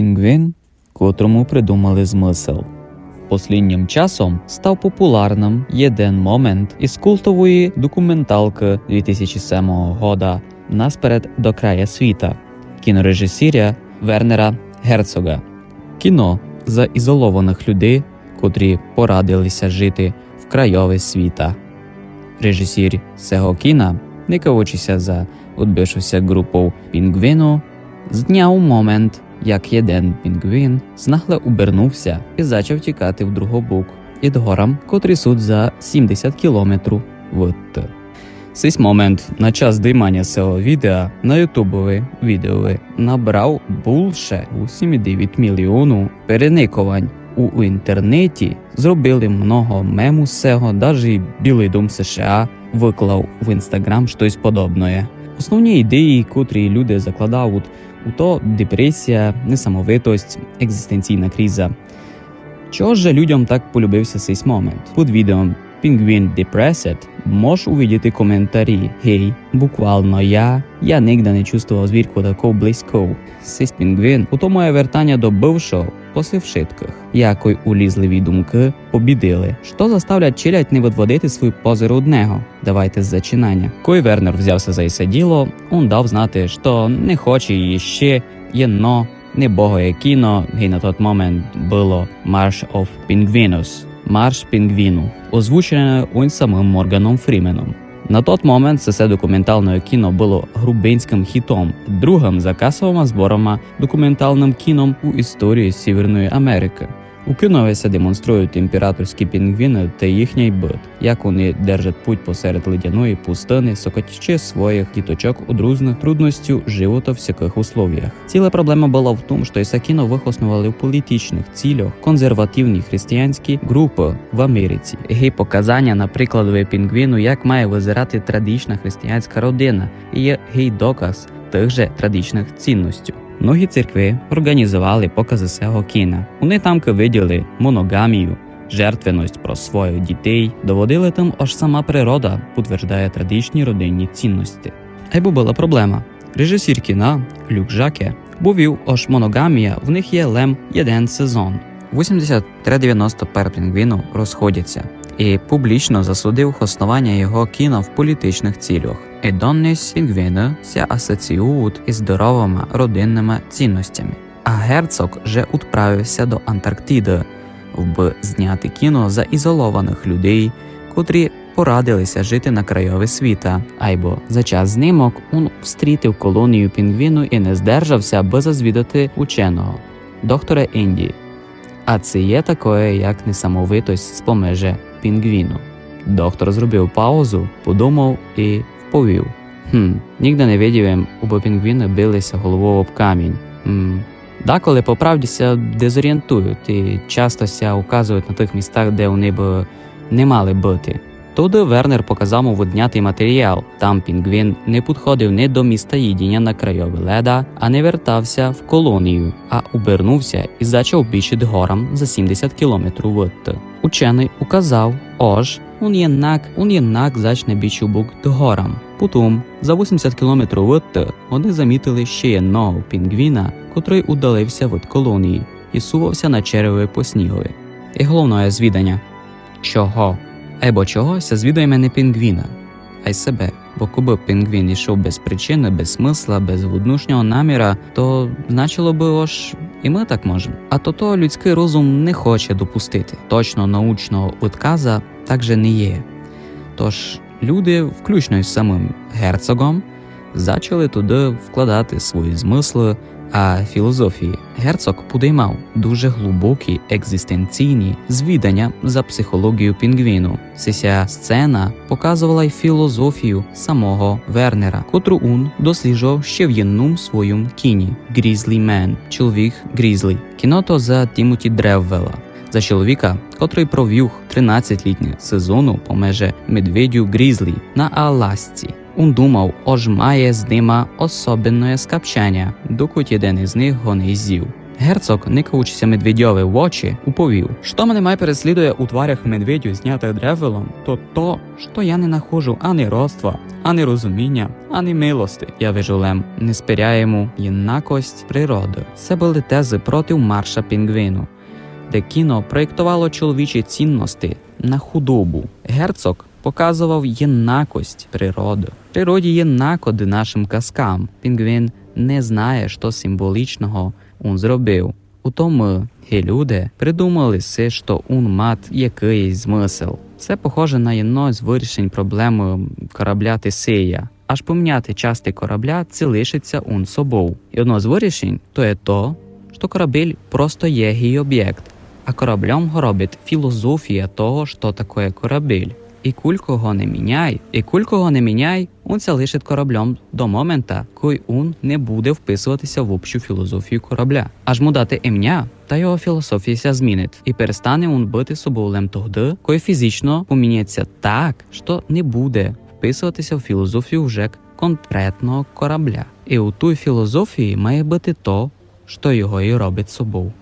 Пінгвін, котрому придумали змисел. Посліднім часом став популярним єдин момент із культової документалки 2007 года Насперед до края світа кінорежисіря Вернера Герцога. Кіно за ізольованих людей, котрі порадилися жити в крайові світа. Режисір цього кіна, не кавучися за відбившися групу Пінгвіну, зняв момент, як один пінгвін знагле обернувся і почав тікати в другий бок від горам, котрі суть за 70 кілометрів від. Цей момент на час димання цього відео на ютубові відео набрав більше 8,9 мільйону переникувань. У інтернеті зробили много мему з цього, навіть Білий Дом США виклав в інстаграм щось подобне. Основні ідеї, котрі люди закладають у то депресія, несамовитость, екзистенційна криза. Чого ж людям так полюбився цей момент? Під відео Пінгвін Depressed можеш увидіти коментарі. Гей, буквально я, я нігде не чувствував звірку такого близько. Сись пінгвін у то моє вертання до бившого после вшитках, якої улізливі думки побідили, що заставлять чилять не відводити свою позиру одного. Давайте з зачинання. Кой Вернер взявся за це діло, он дав знати, що не хоче її ще єно небогое кіно, гей на той момент було March of Penguinus, Марш Пінгвіну, озвучене он самим Морганом Фріменом. На тот момент це документальне кіно було грубинським хітом, другим за касовими зборами документальним кіном у історії Сіверної Америки. У кіновесі демонструють імператорські пінгвіни та їхній бит, як вони держать путь посеред ледяної пустини, сокотячи своїх діточок у друзних трудностей живота в всяких условиях. Ціла проблема була в тому, що це кіно вихоснували в політичних цілях консервативні християнські групи в Америці. Гей показання, наприклад, пінгвіну, як має визирати традиційна християнська родина, і є гей доказ тих же традиційних цінностей. Многі церкви організували покази цього кіна. Вони там виділи моногамію, жертвеність про своїх дітей, доводили там, аж сама природа підтверджує традиційні родинні цінності. Або була проблема. Режисер кіна Люк Жаке повів, аж моногамія в них є лем один сезон. 80-90 пер пінгвіну розходяться і публічно засудив основання його кіно в політичних цілях. І донність пінгвіни ся асоціюють із здоровими родинними цінностями. А герцог вже відправився до Антарктиди, вби зняти кіно за ізольованих людей, котрі порадилися жити на крайові світа. Айбо за час знімок он встрітив колонію пінгвіну і не здержався, аби зазвідати ученого, доктора Інді. А це є таке, як несамовитость з помежі пінгвіну. Доктор зробив паузу, подумав і вповів. Хм, нігде не видів, оба пінгвіни билися головою об камінь. Хм. Деколи по правді ся дезорієнтують і часто ся указують на тих містах, де вони б не мали бути. Туди Вернер показав му віднятий матеріал. Там пінгвін не підходив не до міста їдіння на крайові леда, а не вертався в колонію, а обернувся і зачав більшити горам за 70 кілометрів від. Учений указав, ож, он єнак, он єнак зачне більше бок до горам. Потім, за 80 кілометрів від, вони замітили ще одного пінгвіна, котрий удалився від колонії і сувався на череві по снігові. І головне звідання. Чого? Або чогось звідуємо не пінгвіна, а й себе. Бо коби пінгвін йшов без причини, без смисла, без внутрішнього наміра, то значило би ож і ми так можемо. А то то людський розум не хоче допустити. Точно научного відказа так же не є. Тож люди, включно із самим герцогом, почали туди вкладати свої змисли, а філозофії. Герцог подіймав дуже глибокі екзистенційні звідання за психологію пінгвіну. Ця сцена показувала й філозофію самого Вернера, котру он досліджував ще в єдному своєму кіні Грізлі Мен, чоловік Грізлі. Кіно то за Тімоті Древвела. За чоловіка, котрий провів 13-літнє сезону по межі медведю Грізлі на Аласці. Он думав, ож має з ними особенне скапчання, докуть один із них го з'їв. Герцог, никаючися медведьові в очі, уповів, що мене має переслідує у тварях медведю, знятих древелом, то то, що я не нахожу ані родства, ані розуміння, ані милости. Я вижулем, не спиряємо єнакость природи. Це були тези проти марша пінгвіну, де кіно проєктувало чоловічі цінності на худобу. Герцог показував єнакость природи. Природі є накоди нашим казкам. Пінгвін не знає, що символічного он зробив. У тому ті люди придумали все, що он мат якийсь змисел. Це похоже на одно з вирішень проблеми корабля Тесея. Аж поміняти части корабля це лишиться он собою. І одно з вирішень то є то, що корабель просто є гій об'єкт, а кораблем го робить філософія того, що таке корабель. І куль кого не міняй, і куль кого не міняй, он ся лишить кораблем до момента, коли он не буде вписуватися в общу філософію корабля. Аж му дати ім'я, та його філософія змінить, і перестане он бити собою тогди, коли фізично поміняється так, що не буде вписуватися в філософію вже конкретного корабля. І у той філософії має бути то, що його і робить собою.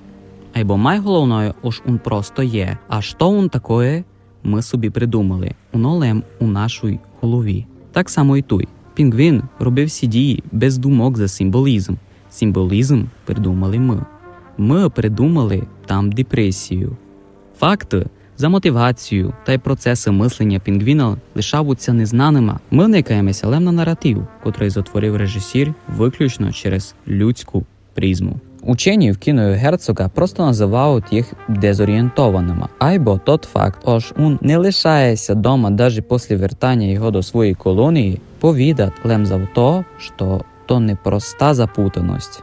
Або найголовною уж он просто є. А що он такое, ми собі придумали, унолем у нашій голові. Так само і той. Пінгвін робив всі дії без думок за символізм. Символізм придумали ми. Ми придумали там депресію. Факти за мотивацію та й процеси мислення пінгвіна лишаються незнаними. Ми вникаємося лем на наратив, котрий затворив режисер виключно через людську призму. Учені в кіно герцога просто називають їх дезорієнтованими, або тот факт, ож он не лишається дома навіть після вертання його до своєї колонії, повідать лем за то, що то не проста запутаність.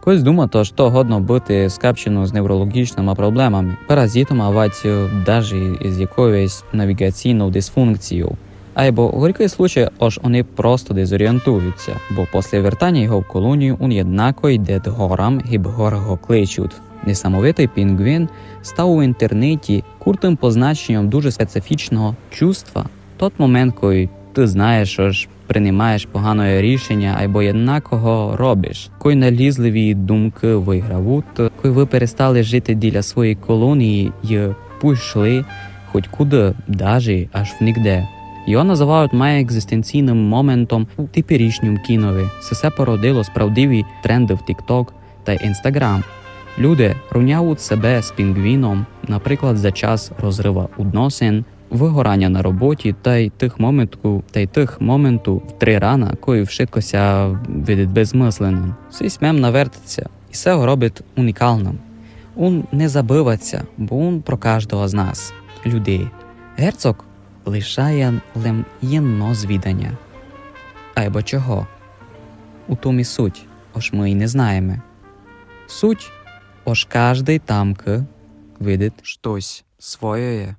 Хтось думає, що годно бути скапчено з неврологічними проблемами, паразитом, а вать навіть з якоюсь навігаційною дисфункцією. Або горький случай, ож вони просто дезорієнтуються, бо після вертання його в колонію он єднако йде до горам і гор його кличуть. Несамовитий пінгвін став у інтернеті куртим позначенням дуже специфічного чувства. Тот момент, коли ти знаєш, що ж приймаєш погане рішення або єднакого робиш, коли налізливі думки вигравуть, коли ви перестали жити біля своєї колонії і пішли хоч куди, даже аж в нігде. Його називають майекзистенційним моментом у теперішньому кінові. Це все породило справдиві тренди в TikTok та Instagram. Люди рівняють себе з пінгвіном, наприклад, за час розрива відносин, вигорання на роботі та й тих моменту, та й тих моменту в три рана, коли вшиткося видить безмисленим. Все смем навертиться, і все робить унікальним. Он не забиваться, бо он про кожного з нас, людей. Герцог лишає лем єнно звідання. Айбо чого? У тому і суть, ож ми й не знаємо. Суть, ож кожний тамки видить щось своє.